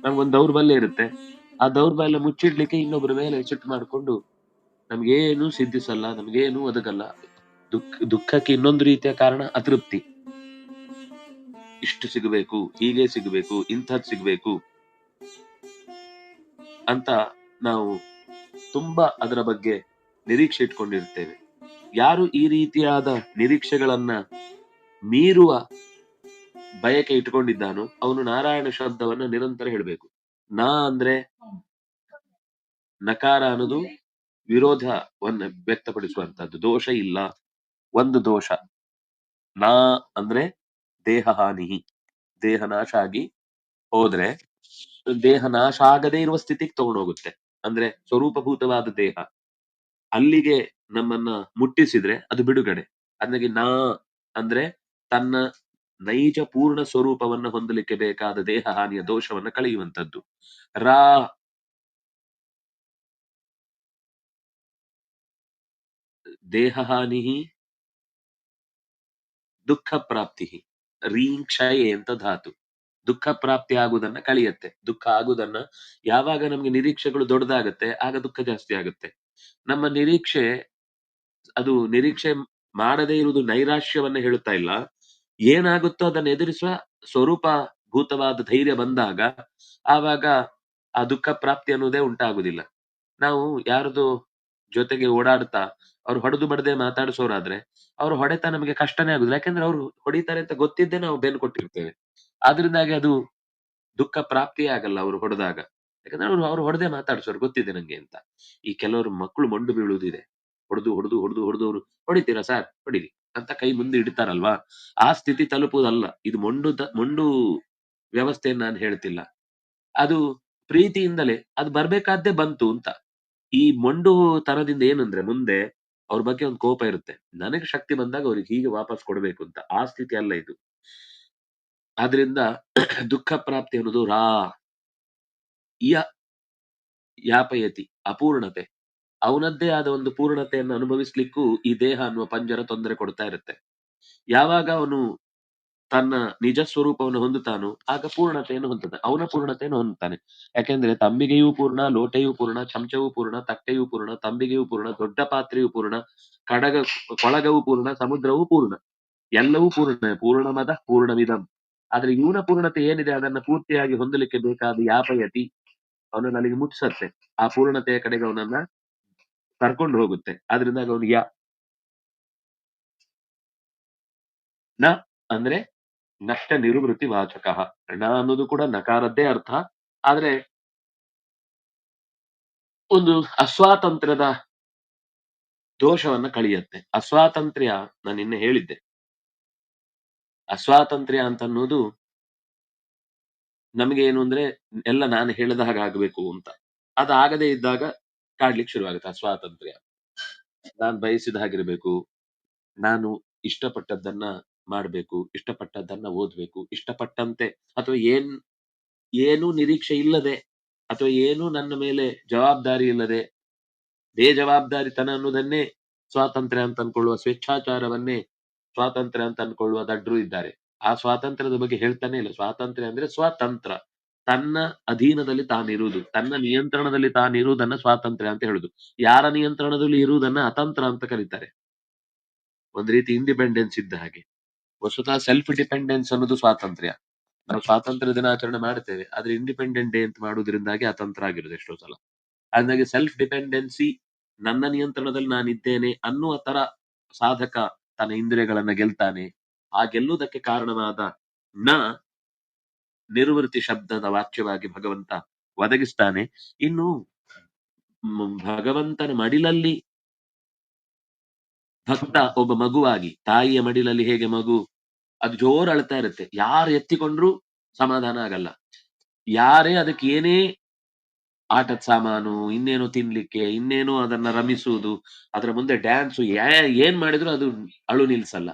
[SPEAKER 1] ನಮ್ಗೊಂದು ದೌರ್ಬಲ್ಯ ಇರುತ್ತೆ. ಆ ದೌರ್ಬಲ್ಯ ಮುಚ್ಚಿಡ್ಲಿಕ್ಕೆ ಇನ್ನೊಬ್ಬರ ಮೇಲೆ ಸಿಟ್ಟು ಮಾಡಿಕೊಂಡು ನಮ್ಗೇನು ಸಿದ್ಧಿಸಲ್ಲ, ನಮ್ಗೇನು ಒದಗಲ್ಲ. ದುಃಖ, ದುಃಖಕ್ಕೆ ಇನ್ನೊಂದು ರೀತಿಯ ಕಾರಣ ಅತೃಪ್ತಿ. ಇಷ್ಟು ಸಿಗಬೇಕು, ಹೀಗೆ ಸಿಗಬೇಕು, ಇಂಥದ್ ಸಿಗಬೇಕು ಅಂತ ನಾವು ತುಂಬಾ ಅದರ ಬಗ್ಗೆ ನಿರೀಕ್ಷೆ ಇಟ್ಕೊಂಡಿರ್ತೇವೆ. ಯಾರು ಈ ರೀತಿಯಾದ ನಿರೀಕ್ಷೆಗಳನ್ನ ಮೀರುವ ಬಯಕೆ ಇಟ್ಕೊಂಡಿದ್ದಾನೋ ಅವನು ನಾರಾಯಣ ಶಬ್ದವನ್ನ ನಿರಂತರ ಹೇಳಬೇಕು. ನಾ ಅಂದ್ರೆ ನಕಾರ ಅನ್ನೋದು ವಿರೋಧವನ್ನ ವ್ಯಕ್ತಪಡಿಸುವಂತದ್ದು ದೋಷ ಇಲ್ಲ, ಒಂದು ದೋಷ. ನಾ ಅಂದ್ರೆ ದೇಹ ಹಾನಿ ದೇಹ ನಾಶ ಆಗಿ ಹೋದ್ರೆ ದೇಹ ನಾಶ ಆಗದೇ ಇರುವ ಸ್ಥಿತಿಗೆ ತಗೊಂಡೋಗುತ್ತೆ. ಅಂದ್ರೆ ಸ್ವರೂಪಭೂತವಾದ ದೇಹ. ಅಲ್ಲಿಗೆ ನಮ್ಮನ್ನ ಮುಟ್ಟಿಸಿದ್ರೆ ಅದು ಬಿಡುಗಡೆ. ಅದಕ್ಕೆ ನಾ ಅಂದ್ರೆ ತನ್ನ ನೈಜ ಪೂರ್ಣ ಸ್ವರೂಪವನ್ನ ಹೊಂದಲಿಕ್ಕೆ ಬೇಕಾದ ದೇಹ ಹಾನಿಯ ದೋಷವನ್ನ ಕಳೆಯುವಂತದ್ದು ರಾ ದೇಹ ಹಾನಿ ದುಃಖ ಪ್ರಾಪ್ತಿ ರೀಕ್ಷಯೆ ಅಂತ ಧಾತು ದುಃಖ ಪ್ರಾಪ್ತಿ ಆಗುವುದನ್ನ ಕಳಿಯತ್ತೆ. ದುಃಖ ಆಗುವುದನ್ನ ಯಾವಾಗ ನಮ್ಗೆ ನಿರೀಕ್ಷೆಗಳು ದೊಡ್ಡದಾಗತ್ತೆ, ಆಗ ದುಃಖ ಜಾಸ್ತಿ ಆಗುತ್ತೆ. ನಮ್ಮ ನಿರೀಕ್ಷೆ, ಅದು ನಿರೀಕ್ಷೆ ಮಾಡದೇ ಇರುವುದು ನೈರಾಶ್ಯವನ್ನ ಹೇಳುತ್ತಾ ಇಲ್ಲ. ಏನಾಗುತ್ತೋ ಅದನ್ನ ಎದುರಿಸುವ ಸ್ವರೂಪ ಭೂತವಾದ ಧೈರ್ಯ ಬಂದಾಗ, ಆವಾಗ ಆ ದುಃಖ ಪ್ರಾಪ್ತಿ ಅನ್ನೋದೇ ಉಂಟಾಗುದಿಲ್ಲ ನಾವು ಯಾರದು ಜೊತೆಗೆ ಓಡಾಡ್ತಾ ಅವ್ರು ಹೊಡೆದು ಬಡದೆ ಮಾತಾಡಿಸೋರಾದ್ರೆ ಅವ್ರು ಹೊಡೆತ ನಮಗೆ ಕಷ್ಟನೇ ಆಗುದಿಲ್ಲ. ಯಾಕಂದ್ರೆ ಅವ್ರು ಹೊಡಿತಾರೆ ಅಂತ ಗೊತ್ತಿದ್ದೇ ನಾವು ಬೆನ್ ಕೊಟ್ಟಿರ್ತೇವೆ. ಆದ್ರಿಂದಾಗಿ ಅದು ದುಃಖ ಪ್ರಾಪ್ತಿ ಆಗಲ್ಲ ಅವ್ರು ಹೊಡೆದಾಗ. ಯಾಕಂದ್ರೆ ಅವ್ರು ಅವ್ರು ಹೊಡೆದೇ ಮಾತಾಡ್ಸೋರು ಗೊತ್ತಿದೆ ನಂಗೆ ಅಂತ. ಈ ಕೆಲವರು ಮಕ್ಕಳು ಮಂಡು ಬೀಳುವುದಿದೆ. ಹೊಡೆದು ಹೊಡೆದು ಹೊಡೆದು ಹೊಡೆದು ಅವ್ರು, ಹೊಡಿತೀರಾ ಸರ್? ಹೊಡಿರಿ ಅಂತ ಕೈ ಮುಂದೆ ಇಡ್ತಾರಲ್ವಾ? ಆ ಸ್ಥಿತಿ ತಲುಪುವುದಲ್ಲ. ಇದು ಮೊಂಡು ದ- ಮೊಂಡು ವ್ಯವಸ್ಥೆಯನ್ನು ನಾನು ಹೇಳ್ತಿಲ್ಲ. ಅದು ಪ್ರೀತಿಯಿಂದಲೇ, ಅದು ಬರ್ಬೇಕಾದ್ದೇ ಬಂತು ಅಂತ. ಈ ಮೊಂಡು ತನದಿಂದ ಏನಂದ್ರೆ ಮುಂದೆ ಅವ್ರ ಬಗ್ಗೆ ಒಂದು ಕೋಪ ಇರುತ್ತೆ. ನನಗೆ ಶಕ್ತಿ ಬಂದಾಗ ಅವ್ರಿಗೆ ಹೀಗೆ ವಾಪಸ್ ಕೊಡ್ಬೇಕು ಅಂತ ಆ ಸ್ಥಿತಿ ಅಲ್ಲ ಇದು. ಆದ್ರಿಂದ <clears throat> ದುಃಖ ಪ್ರಾಪ್ತಿ ಅನ್ನೋದು ರಾ ಯ ಯಾಪಯತಿ, ಅಪೂರ್ಣತೆ. ಅವನದ್ದೇ ಆದ ಒಂದು ಪೂರ್ಣತೆಯನ್ನು ಅನುಭವಿಸ್ಲಿಕ್ಕೂ ಈ ದೇಹ ಅನ್ನುವ ಪಂಜರ ತೊಂದರೆ ಕೊಡ್ತಾ ಇರುತ್ತೆ. ಯಾವಾಗ ಅವನು ತನ್ನ ನಿಜ ಸ್ವರೂಪವನ್ನು ಹೊಂದುತ್ತಾನೋ, ಆಗ ಪೂರ್ಣತೆಯನ್ನು ಹೊಂದುತ್ತಾನೆ. ಅವನ ಪೂರ್ಣತೆಯನ್ನು ಹೊಂದುತ್ತಾನೆ. ಯಾಕೆಂದ್ರೆ ತಂಬಿಗೆಯೂ ಪೂರ್ಣ, ಲೋಟೆಯೂ ಪೂರ್ಣ, ಚಮಚವೂ ಪೂರ್ಣ, ತಟ್ಟೆಯೂ ಪೂರ್ಣ, ತಂಬಿಗೆಯೂ ಪೂರ್ಣ, ದೊಡ್ಡ ಪಾತ್ರೆಯೂ ಪೂರ್ಣ, ಕಡಗ, ಕೊಳಗವೂ ಪೂರ್ಣ, ಸಮುದ್ರವೂ ಪೂರ್ಣ. ಎಲ್ಲವೂ ಪೂರ್ಣ, ಪೂರ್ಣಮದ ಪೂರ್ಣವಿದಂ ಆದ್ರೆ ಇವನ ಪೂರ್ಣತೆ ಏನಿದೆ? ಅದನ್ನ ಪೂರ್ತಿಯಾಗಿ ಹೊಂದಲಿಕ್ಕೆ ಬೇಕಾದ ಯಾಪಯತಿ ಅವನು ಅಲ್ಲಿಗೆ ಮುಟ್ಟಿಸತ್ತೆ. ಆ ಪೂರ್ಣತೆಯ ಕಡೆಗೆ ಅವನನ್ನ ಕರ್ಕೊಂಡು ಹೋಗುತ್ತೆ. ಆದ್ರಿಂದ ಅವನು ಯಾ ನ ಅಂದ್ರೆ ನಷ್ಟ ನಿರ್ವೃತ್ತಿ ವಾಚಕ ಋಣ ಅನ್ನೋದು ಕೂಡ ನಕಾರದ್ದೇ ಅರ್ಥ. ಆದ್ರೆ ಒಂದು ಅಸ್ವಾತಂತ್ರ್ಯದ ದೋಷವನ್ನ ಕಳಿಯತ್ತೆ. ಅಸ್ವಾತಂತ್ರ್ಯ ನಾನು ನಿನ್ನೆ ಹೇಳಿದ್ದೆ. ಅಸ್ವಾತಂತ್ರ್ಯ ಅಂತ ಅನ್ನೋದು ನಮಗೆ ಏನು ಅಂದ್ರೆ ಎಲ್ಲ ನಾನು ಹೇಳದ ಹಾಗೆ ಆಗ್ಬೇಕು ಅಂತ. ಅದಾಗದೇ ಇದ್ದಾಗ ಕಾಡ್ಲಿಕ್ಕೆ ಶುರುವಾಗುತ್ತೆ ಅಸ್ವಾತಂತ್ರ್ಯ. ನಾನು ಬಯಸಿದ ಹಾಗಿರ್ಬೇಕು. ನಾನು ಇಷ್ಟಪಟ್ಟದ್ದನ್ನ ಮಾಡ್ಬೇಕು, ಇಷ್ಟಪಟ್ಟದ್ದನ್ನ ಓದ್ಬೇಕು, ಇಷ್ಟಪಟ್ಟಂತೆ ಅಥವಾ ಏನ್, ಏನೂ ನಿರೀಕ್ಷೆ ಇಲ್ಲದೆ ಅಥವಾ ಏನೂ ನನ್ನ ಮೇಲೆ ಜವಾಬ್ದಾರಿ ಇಲ್ಲದೆ ಬೇಜವಾಬ್ದಾರಿತನ ಅನ್ನೋದನ್ನೇ ಸ್ವಾತಂತ್ರ್ಯ ಅಂತ ಅನ್ಕೊಳ್ಳುವ ಸ್ವೇಚ್ಛಾಚಾರವನ್ನೇ ಸ್ವಾತಂತ್ರ್ಯ ಅಂತ ಅನ್ಕೊಳ್ಳುವ ದಡ್ರು ಇದ್ದಾರೆ. ಆ ಸ್ವಾತಂತ್ರ್ಯದ ಬಗ್ಗೆ ಹೇಳ್ತಾನೆ ಇಲ್ಲ. ಸ್ವಾತಂತ್ರ್ಯ ಅಂದ್ರೆ ಸ್ವಾತಂತ್ರ್ಯ ತನ್ನ ಅಧೀನದಲ್ಲಿ ತಾನಿರುವುದು, ತನ್ನ ನಿಯಂತ್ರಣದಲ್ಲಿ ತಾನಿರುವುದನ್ನ ಸ್ವಾತಂತ್ರ್ಯ ಅಂತ ಹೇಳುದು. ಯಾರ ನಿಯಂತ್ರಣದಲ್ಲಿ ಇರುವುದನ್ನ ಅತಂತ್ರ ಅಂತ ಕರೀತಾರೆ. ಒಂದ್ ರೀತಿ ಇಂಡಿಪೆಂಡೆನ್ಸ್ ಇದ್ದ ಹಾಗೆ. ವಸ್ತುತಃ ಸೆಲ್ಫ್ ಡಿಪೆಂಡೆನ್ಸ್ ಅನ್ನೋದು ಸ್ವಾತಂತ್ರ್ಯ. ನಾವು ಸ್ವಾತಂತ್ರ್ಯ ದಿನಾಚರಣೆ ಮಾಡ್ತೇವೆ, ಆದ್ರೆ ಇಂಡಿಪೆಂಡೆಂಟ್ ಡೇ ಅಂತ ಮಾಡುವುದರಿಂದಾಗಿ ಅತಂತ್ರ ಆಗಿರೋದು ಎಷ್ಟೋ ಸಲ. ಹಾಗಾಗಿ ಸೆಲ್ಫ್ ಡಿಪೆಂಡೆನ್ಸಿ ನನ್ನ ನಿಯಂತ್ರಣದಲ್ಲಿ ನಾನಿದ್ದೇನೆ ಅನ್ನುವ ತರ ಸಾಧಕ ತನ್ನ ಇಂದ್ರಿಯಗಳನ್ನ ಗೆಲ್ತಾನೆ, ಆ ಗೆಲ್ಲುವುದಕ್ಕೆ ಕಾರಣವಾದ ನ ನಿರ್ವೃತ್ತಿ ಶಬ್ದದ ವಾಕ್ಯವಾಗಿ ಭಗವಂತ ಒದಗಿಸ್ತಾನೆ. ಇನ್ನು ಭಗವಂತನ ಮಡಿಲಲ್ಲಿ ಭಕ್ತ ಒಬ್ಬ ಮಗುವಾಗಿ, ತಾಯಿಯ ಮಡಿಲಲ್ಲಿ ಹೇಗೆ ಮಗು? ಅದು ಜೋರು ಅಳ್ತಾ ಇರುತ್ತೆ. ಯಾರು ಎತ್ತಿಕೊಂಡ್ರು ಸಮಾಧಾನ ಆಗಲ್ಲ. ಯಾರೇ ಅದಕ್ಕೆ ಏನೇ ಆಟದ ಸಾಮಾನು, ಇನ್ನೇನು ತಿನ್ಲಿಕ್ಕೆ, ಇನ್ನೇನು ಅದನ್ನ ರಮಿಸುವುದು, ಅದರ ಮುಂದೆ ಡ್ಯಾನ್ಸು ಏನ್ ಮಾಡಿದ್ರು ಅದು ಅಳು ನಿಲ್ಸಲ್ಲ.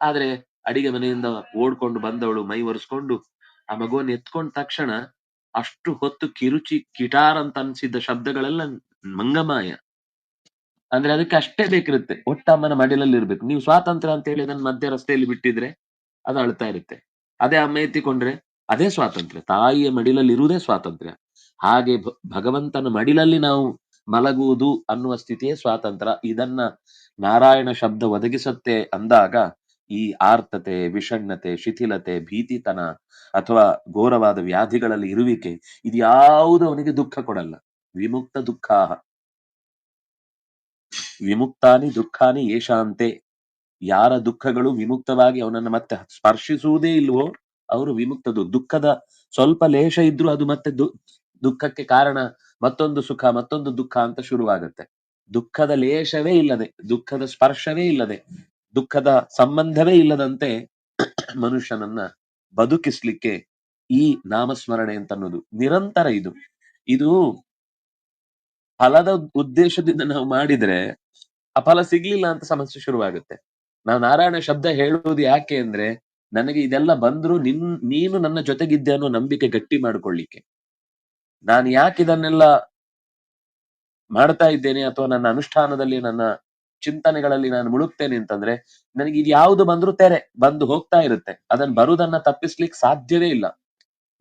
[SPEAKER 1] ಆದ್ರೆ ಅಡಿಗೆ ಮನೆಯಿಂದ ಓಡ್ಕೊಂಡು ಬಂದವಳು ಮೈ ಒರೆಸ್ಕೊಂಡು, ಆ ಮಗುವನ್ನು ಎತ್ಕೊಂಡ ತಕ್ಷಣ ಅಷ್ಟು ಹೊತ್ತು ಕಿರುಚಿ, ಕಿಟಾರ್ ಅಂತ ಅನ್ಸಿದ್ದ ಶಬ್ದಗಳೆಲ್ಲ ಮಂಗಮಾಯ. ಅಂದ್ರೆ ಅದಕ್ಕೆ ಅಷ್ಟೇ ಬೇಕಿರುತ್ತೆ. ಒಟ್ಟಮ್ಮನ ಮಡಿಲಲ್ಲಿ ಇರ್ಬೇಕು. ನೀವು ಸ್ವಾತಂತ್ರ್ಯ ಅಂತ ಹೇಳಿ ಅದನ್ನ ಮಧ್ಯ ರಸ್ತೆಯಲ್ಲಿ ಬಿಟ್ಟಿದ್ರೆ ಅದು ಅಳ್ತಾ ಇರುತ್ತೆ. ಅದೇ ಅಮ್ಮ ಎತ್ತಿಕೊಂಡ್ರೆ ಅದೇ ಸ್ವಾತಂತ್ರ್ಯ. ತಾಯಿಯ ಮಡಿಲಲ್ಲಿ ಇರುವುದೇ ಸ್ವಾತಂತ್ರ್ಯ. ಹಾಗೆ ಭಗವಂತನ ಮಡಿಲಲ್ಲಿ ನಾವು ಮಲಗುವುದು ಅನ್ನುವ ಸ್ಥಿತಿಯೇ ಸ್ವಾತಂತ್ರ್ಯ. ಇದನ್ನ ನಾರಾಯಣ ಶಬ್ದ ಒದಗಿಸುತ್ತೆ ಅಂದಾಗ ಈ ಆರ್ತತೆ, ವಿಷಣ್ಣತೆ, ಶಿಥಿಲತೆ, ಭೀತಿತನ ಅಥವಾ ಘೋರವಾದ ವ್ಯಾಧಿಗಳಲ್ಲಿ ಇರುವಿಕೆ ಇದ್ಯಾವುದು ಅವನಿಗೆ ದುಃಖ ಕೊಡಲ್ಲ. ವಿಮುಕ್ತ ದುಃಖ ವಿಮುಕ್ತಾನಿ ದುಃಖಾನಿ ಏಷಾಂತೆ. ಯಾರ ದುಃಖಗಳು ವಿಮುಕ್ತವಾಗಿ ಅವನನ್ನ ಮತ್ತೆ ಸ್ಪರ್ಶಿಸುವುದೇ ಇಲ್ವೋ, ಅವರು ವಿಮುಕ್ತದು. ದುಃಖದ ಸ್ವಲ್ಪ ಲೇಷ ಇದ್ರೂ ಅದು ಮತ್ತೆ ದು- ದುಃಖಕ್ಕೆ ಕಾರಣ, ಮತ್ತೊಂದು ಸುಖ, ಮತ್ತೊಂದು ದುಃಖ ಅಂತ ಶುರುವಾಗುತ್ತೆ. ದುಃಖದ ಲೇಷವೇ ಇಲ್ಲದೆ, ದುಃಖದ ಸ್ಪರ್ಶವೇ ಇಲ್ಲದೆ, ದುಃಖದ ಸಂಬಂಧವೇ ಇಲ್ಲದಂತೆ <coughs> ಮನುಷ್ಯನನ್ನ ಬದುಕಿಸ್ಲಿಕ್ಕೆ ಈ ನಾಮಸ್ಮರಣೆ ಅಂತ ಅನ್ನೋದು ನಿರಂತರ ಇದು. ಇದು ಫಲದ ಉದ್ದೇಶದಿಂದ ನಾವು ಮಾಡಿದ್ರೆ ಆ ಸಿಗ್ಲಿಲ್ಲ ಅಂತ ಸಮಸ್ಯೆ ಶುರುವಾಗುತ್ತೆ. ನಾವು ನಾರಾಯಣ ಶಬ್ದ ಹೇಳುವುದು ಯಾಕೆ ಅಂದ್ರೆ, ನನಗೆ ಇದೆಲ್ಲ ಬಂದ್ರು ನಿನ್, ನೀನು ನನ್ನ ಜೊತೆಗಿದ್ದೆ ಅನ್ನೋ ನಂಬಿಕೆ ಗಟ್ಟಿ ಮಾಡ್ಕೊಳ್ಳಿಕ್ಕೆ. ನಾನು ಯಾಕೆ ಇದನ್ನೆಲ್ಲ ಮಾಡ್ತಾ ಇದ್ದೇನೆ ಅಥವಾ ನನ್ನ ಅನುಷ್ಠಾನದಲ್ಲಿ, ನನ್ನ ಚಿಂತನೆಗಳಲ್ಲಿ ನಾನು ಮುಳುಗ್ತೇನೆ ಅಂತಂದ್ರೆ, ನನಗೆ ಇದು ಯಾವುದು ಬಂದ್ರು ತೆರೆ, ಬಂದು ಹೋಗ್ತಾ ಇರುತ್ತೆ. ಅದನ್ನ ಬರುದನ್ನ ತಪ್ಪಿಸ್ಲಿಕ್ಕೆ ಸಾಧ್ಯವೇ ಇಲ್ಲ.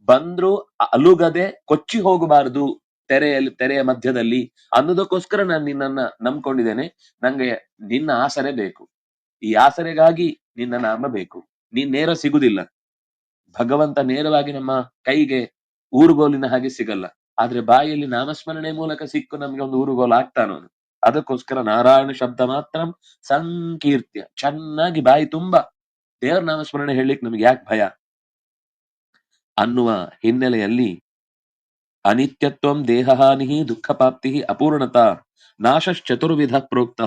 [SPEAKER 1] ಬಂದ್ರು ಅಲುಗದೆ ಕೊಚ್ಚಿ ಹೋಗಬಾರದು ತೆರೆಯಲ್ಲಿ, ತೆರೆಯ ಮಧ್ಯದಲ್ಲಿ ಅನ್ನೋದಕ್ಕೋಸ್ಕರ ನಾನು ನಿನ್ನನ್ನ ನಂಬ್ಕೊಂಡಿದ್ದೇನೆ. ನಂಗೆ ನಿನ್ನ ಆಸರೆ ಬೇಕು. ಈ ಆಸರೆಗಾಗಿ ನಿನ್ನ ನಾಮ ಬೇಕು ನೀನ್ ನೇರ ಸಿಗುದಿಲ್ಲ. ಭಗವಂತ ನೇರವಾಗಿ ನಮ್ಮ ಕೈಗೆ ಊರುಗೋಲಿನ ಹಾಗೆ ಸಿಗಲ್ಲ. ಆದ್ರೆ ಬಾಯಲ್ಲಿ ನಾಮಸ್ಮರಣೆ ಮೂಲಕ ಸಿಕ್ಕು ನಮ್ಗೆ ಒಂದು ಊರುಗೋಲು ಆಗ್ತಾನೋನು ಅದಕ್ಕೋಸ್ಕರ ನಾರಾಯಣ ಶಬ್ದ ಮಾತ್ರ ಸಂಕೀರ್ತ್ಯ. ಚೆನ್ನಾಗಿ ಬಾಯಿ ತುಂಬಾ. ದೇವರ ನಾಮಸ್ಮರಣೆ ಹೇಳಲಿಕ್ಕೆ ನಮ್ಗೆ ಯಾಕೆ ಭಯ? ಅನ್ನುವ ಹಿನ್ನೆಲೆಯಲ್ಲಿ ಅನಿತ್ಯತ್ವಂ ದೇಹಹಾನಿ ದುಃಖ ಪ್ರಾಪ್ತಿ ಅಪೂರ್ಣತ ನಾಶಶ್ಚತುರ್ವಿಧ ಪ್ರೋಕ್ತ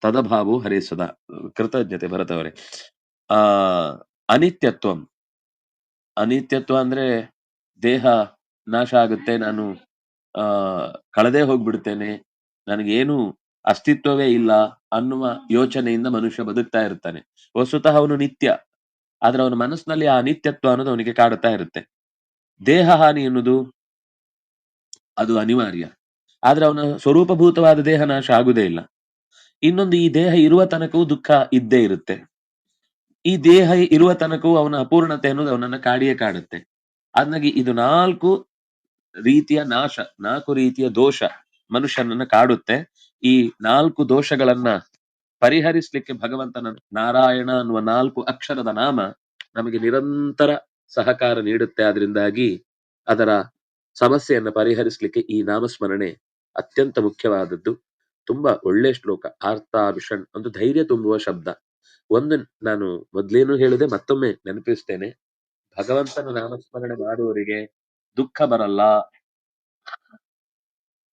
[SPEAKER 1] ತದಭಾವೋ ಹರೇ ಸದಾ ಕೃತಜ್ಞತೆ ಭರತವರೇ. ಆ, ಅನಿತ್ಯತ್ವಂ. ಅನಿತ್ಯತ್ವ ಅಂದ್ರೆ ದೇಹ ನಾಶ ಆಗುತ್ತೆ, ನಾನು, ಆ, ಕಳೆದೇ ಹೋಗ್ಬಿಡ್ತೇನೆ, ನನಗೇನು ಅಸ್ತಿತ್ವವೇ ಇಲ್ಲ ಅನ್ನುವ ಯೋಚನೆಯಿಂದ ಮನುಷ್ಯ ಬದುಕ್ತಾ ಇರ್ತಾನೆ. ವಸ್ತುತಃ ಅವನು ನಿತ್ಯ, ಆದ್ರೆ ಅವನ ಮನಸ್ಸಿನಲ್ಲಿ ಆ ಅನಿತ್ಯತ್ವ ಅನ್ನೋದು ಅವನಿಗೆ ಕಾಡುತ್ತಾ ಇರುತ್ತೆ. ದೇಹ ಹಾನಿ ಎನ್ನುವುದು ಅದು ಅನಿವಾರ್ಯ. ಆದ್ರೆ ಅವನ ಸ್ವರೂಪಭೂತವಾದ ದೇಹ ನಾಶ ಆಗುದೇ ಇಲ್ಲ. ಇನ್ನೊಂದು ಈ ದೇಹ ಇರುವ ತನಕವೂ ದುಃಖ ಇದ್ದೇ ಇರುತ್ತೆ. ಈ ದೇಹ ಇರುವ ತನಕವೂ ಅವನ ಅಪೂರ್ಣತೆ ಅನ್ನೋದು ಅವನನ್ನ ಕಾಡಿಯೇ ಕಾಡುತ್ತೆ. ಅದ್ನಾಗಿ ಇದು ನಾಲ್ಕು ರೀತಿಯ ನಾಶ, ನಾಲ್ಕು ರೀತಿಯ ದೋಷ ಮನುಷ್ಯನನ್ನ ಕಾಡುತ್ತೆ. ಈ ನಾಲ್ಕು ದೋಷಗಳನ್ನ ಪರಿಹರಿಸ್ಲಿಕ್ಕೆ ಭಗವಂತನ ನಾರಾಯಣ ಅನ್ನುವ ನಾಲ್ಕು ಅಕ್ಷರದ ನಾಮ ನಮಗೆ ನಿರಂತರ ಸಹಕಾರ ನೀಡುತ್ತೆ. ಅದರಿಂದಾಗಿ ಅದರ ಸಮಸ್ಯೆಯನ್ನ ಪರಿಹರಿಸಲಿಕ್ಕೆ ಈ ನಾಮಸ್ಮರಣೆ ಅತ್ಯಂತ ಮುಖ್ಯವಾದದ್ದು. ತುಂಬಾ ಒಳ್ಳೆ ಶ್ಲೋಕ, ಆರ್ತಾಭಿಷಣ್, ಒಂದು ಧೈರ್ಯ ತುಂಬುವ ಶಬ್ದ. ಒಂದು ನಾನು ಮೊದ್ಲೇನು ಹೇಳಿದೆ, ಮತ್ತೊಮ್ಮೆ ನೆನಪಿಸ್ತೇನೆ. ಭಗವಂತನ ನಾಮಸ್ಮರಣೆ ಮಾಡುವವರಿಗೆ ದುಃಖ ಬರಲ್ಲ,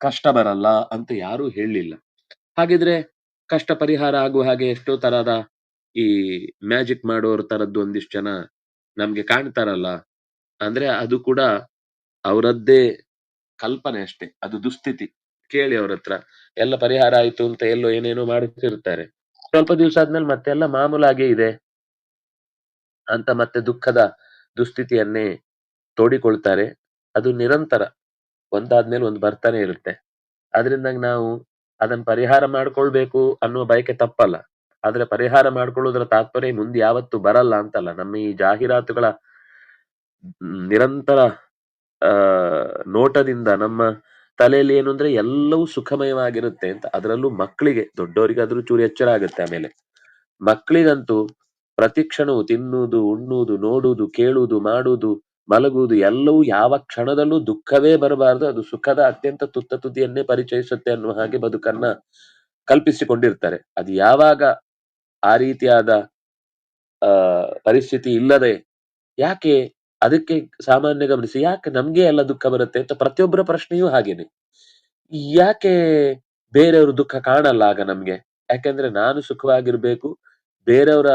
[SPEAKER 1] ಕಷ್ಟ ಬರಲ್ಲ ಅಂತ ಯಾರೂ ಹೇಳಲಿಲ್ಲ. ಹಾಗಿದ್ರೆ ಕಷ್ಟ ಪರಿಹಾರ ಆಗುವ ಹಾಗೆ ಎಷ್ಟೋ ತರದ ಈ ಮ್ಯಾಜಿಕ್ ಮಾಡೋರ್ ತರದ್ದು ಒಂದಿಷ್ಟು ಜನ ನಮ್ಗೆ ಕಾಣ್ತಾರಲ್ಲ. ಅಂದ್ರೆ ಅದು ಕೂಡ ಅವರದ್ದೇ ಕಲ್ಪನೆ ಅಷ್ಟೇ, ಅದು ದುಸ್ಥಿತಿ. ಕೇಳಿ ಅವ್ರ ಹತ್ರ, ಎಲ್ಲ ಪರಿಹಾರ ಆಯ್ತು ಅಂತ ಎಲ್ಲೋ ಏನೇನೋ ಮಾಡುತ್ತಿರ್ತಾರೆ ಸ್ವಲ್ಪ ದಿವಸ ಆದ್ಮೇಲೆ ಮತ್ತೆಲ್ಲ ಮಾಮೂಲಾಗೇ ಇದೆ ಅಂತ ಮತ್ತೆ ದುಃಖದ ದುಸ್ಥಿತಿಯನ್ನೇ ತೋಡಿಕೊಳ್ತಾರೆ. ಅದು ನಿರಂತರ, ಒಂದಾದ್ಮೇಲೆ ಒಂದು ಬರ್ತಾನೆ ಇರುತ್ತೆ. ಅದರಿಂದ ನಾವು ಅದನ್ನ ಪರಿಹಾರ ಮಾಡ್ಕೊಳ್ಬೇಕು ಅನ್ನುವ ಬಯಕೆ ತಪ್ಪಲ್ಲ. ಆದ್ರೆ ಪರಿಹಾರ ಮಾಡ್ಕೊಳ್ಳೋದ್ರ ತಾತ್ಪರ್ಯ ಮುಂದೆ ಯಾವತ್ತು ಬರಲ್ಲ ಅಂತಲ್ಲ. ನಮ್ಮ ಈ ಜಾಹೀರಾತುಗಳ ನಿರಂತರ ನೋಟದಿಂದ ನಮ್ಮ ತಲೆಯಲ್ಲಿ ಏನು ಅಂದ್ರೆ ಎಲ್ಲವೂ ಸುಖಮಯವಾಗಿರುತ್ತೆ ಅಂತ. ಅದರಲ್ಲೂ ಮಕ್ಕಳಿಗೆ ದೊಡ್ಡವರಿಗೆ ಅದ್ರ ಚೂರು ಎಚ್ಚರ ಆಗುತ್ತೆ ಆಮೇಲೆ. ಮಕ್ಕಳಿಗಂತೂ ಪ್ರತಿ ಕ್ಷಣವು ತಿನ್ನುವುದು, ಉಣ್ಣುವುದು, ನೋಡುವುದು, ಕೇಳುವುದು, ಮಾಡುವುದು, ಮಲಗುವುದು ಎಲ್ಲವೂ ಯಾವ ಕ್ಷಣದಲ್ಲೂ ದುಃಖವೇ ಬರಬಾರದು. ಅದು ಸುಖದ ಅತ್ಯಂತ ತುತ್ತ ತುದಿಯನ್ನೇ ಪರಿಚಯಿಸುತ್ತೆ ಅನ್ನುವ ಹಾಗೆ ಬದುಕನ್ನ ಕಲ್ಪಿಸಿಕೊಂಡಿರ್ತಾರೆ. ಅದು ಯಾವಾಗ ಆ ರೀತಿಯಾದ, ಆ, ಪರಿಸ್ಥಿತಿ ಇಲ್ಲದೆ ಯಾಕೆ ಅದಕ್ಕೆ ಸಾಮಾನ್ಯ ಗಮನಿಸಿ, ಯಾಕೆ ನಮ್ಗೆ ಎಲ್ಲ ದುಃಖ ಬರುತ್ತೆ ಅಂತ ಪ್ರತಿಯೊಬ್ಬರ ಪ್ರಶ್ನೆಯೂ ಹಾಗೇನೆ. ಯಾಕೆ ಬೇರೆಯವರು ದುಃಖ ಕಾಣಲ್ಲ ಆಗ ನಮ್ಗೆ? ಯಾಕೆಂದ್ರೆ ನಾನು ಸುಖವಾಗಿರ್ಬೇಕು, ಬೇರೆಯವರ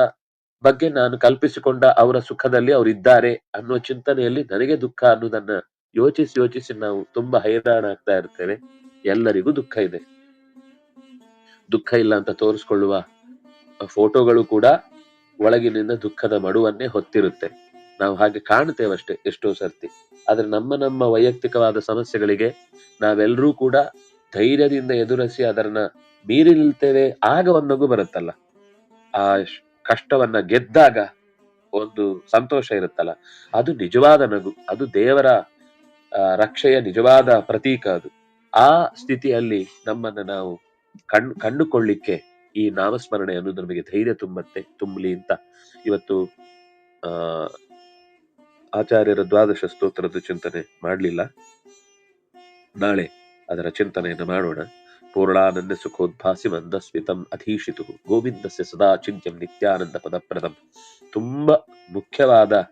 [SPEAKER 1] ಬಗ್ಗೆ ನಾನು ಕಲ್ಪಿಸಿಕೊಂಡ ಅವರ ಸುಖದಲ್ಲಿ ಅವರು ಇದ್ದಾರೆ ಅನ್ನೋ ಚಿಂತನೆಯಲ್ಲಿ ನನಗೆ ದುಃಖ ಅನ್ನೋದನ್ನ ಯೋಚಿಸಿ ಯೋಚಿಸಿ ನಾವು ತುಂಬಾ ಹೈರಾಣ ಆಗ್ತಾ ಇರ್ತೇವೆ. ಎಲ್ಲರಿಗೂ ದುಃಖ ಇದೆ. ದುಃಖ ಇಲ್ಲ ಅಂತ ತೋರಿಸ್ಕೊಳ್ಳುವ ಫೋಟೋಗಳು ಕೂಡ ಒಳಗಿನಿಂದ ದುಃಖದ ಮಡುವನ್ನೇ ಹೊತ್ತಿರುತ್ತೆ. ನಾವು ಹಾಗೆ ಕಾಣ್ತೇವಷ್ಟೇ ಎಷ್ಟೋ ಸರ್ತಿ. ಆದ್ರೆ ನಮ್ಮ ನಮ್ಮ ವೈಯಕ್ತಿಕವಾದ ಸಮಸ್ಯೆಗಳಿಗೆ ನಾವೆಲ್ಲರೂ ಕೂಡ ಧೈರ್ಯದಿಂದ ಎದುರಿಸಿ ಅದನ್ನ ಮೀರಿ ನಿಲ್ತೇವೆ ಆಗ ಒಂದು ಬರುತ್ತಲ್ಲ. ಆ ಕಷ್ಟವನ್ನ ಗೆದ್ದಾಗ ಒಂದು ಸಂತೋಷ ಇರುತ್ತಲ್ಲ. ಅದು ನಿಜವಾದ ನಗು, ಅದು ದೇವರ ರಕ್ಷೆಯ ನಿಜವಾದ ಪ್ರತೀಕ ಅದು. ಆ ಸ್ಥಿತಿಯಲ್ಲಿ ನಮ್ಮನ್ನ ನಾವು ಕಣ್, ಕಂಡುಕೊಳ್ಳಿಕ್ಕೆ ಈ ನಾಮಸ್ಮರಣೆ ಅನ್ನೋದು ನಮಗೆ ಧೈರ್ಯ ತುಂಬತ್ತೆ, ತುಂಬಲಿ ಅಂತ. ಇವತ್ತು, ಆ ಆಚಾರ್ಯರ ದ್ವಾದಶ ಸ್ತೋತ್ರದ ಚಿಂತನೆ ಮಾಡಲಿಲ್ಲ. ನಾಳೆ ಅದರ ಚಿಂತನೆಯನ್ನು ಮಾಡೋಣ. ಪೂರ್ಣಾನಂದ ಸುಖೋದ್ಭಾಸಿ ಮಂದಸ್ವಿತಂ ಅಧೀಶಿತು. ಗೋವಿಂದಸ್ಯ ಸದಾ ಚಿಂತ್ಯಂ ನಿತ್ಯಾನಂದ ಪದಪ್ರದಂ. ತುಂಬಾ ಮುಖ್ಯವಾದ,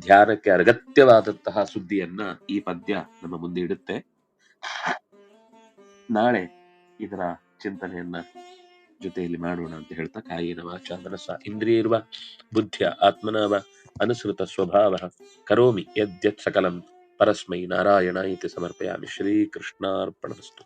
[SPEAKER 1] ಧ್ಯಾನಕ್ಕೆ ಅಗತ್ಯವಾದಂತಹ ಸುದ್ದಿಯನ್ನ ಈ ಪದ್ಯ ನಮ್ಮ ಮುಂದೆ ಇಡುತ್ತೆ. ನಾಳೆ ಇದರ ಚಿಂತನೆಯನ್ನ ಜೊತೆಯಲ್ಲಿ ಮಾಡೋಣ ಅಂತ ಹೇಳ್ತಾ ಕಾಯಿನ ಚಂದ್ರಸ ಇಂದ್ರಿಯ ಇಂದ್ರಿಯರ್ವ ಬುದ್ಧಿಯ ಆತ್ಮನವ அனுசிருத்த ஸ்வபாவ கரோமி எத் எத் சகலம் பரஸ்மை நாராயண இது சமர்ப்பயாமி ஸ்ரீகிருஷ்ணார்ப்பணமஸ்து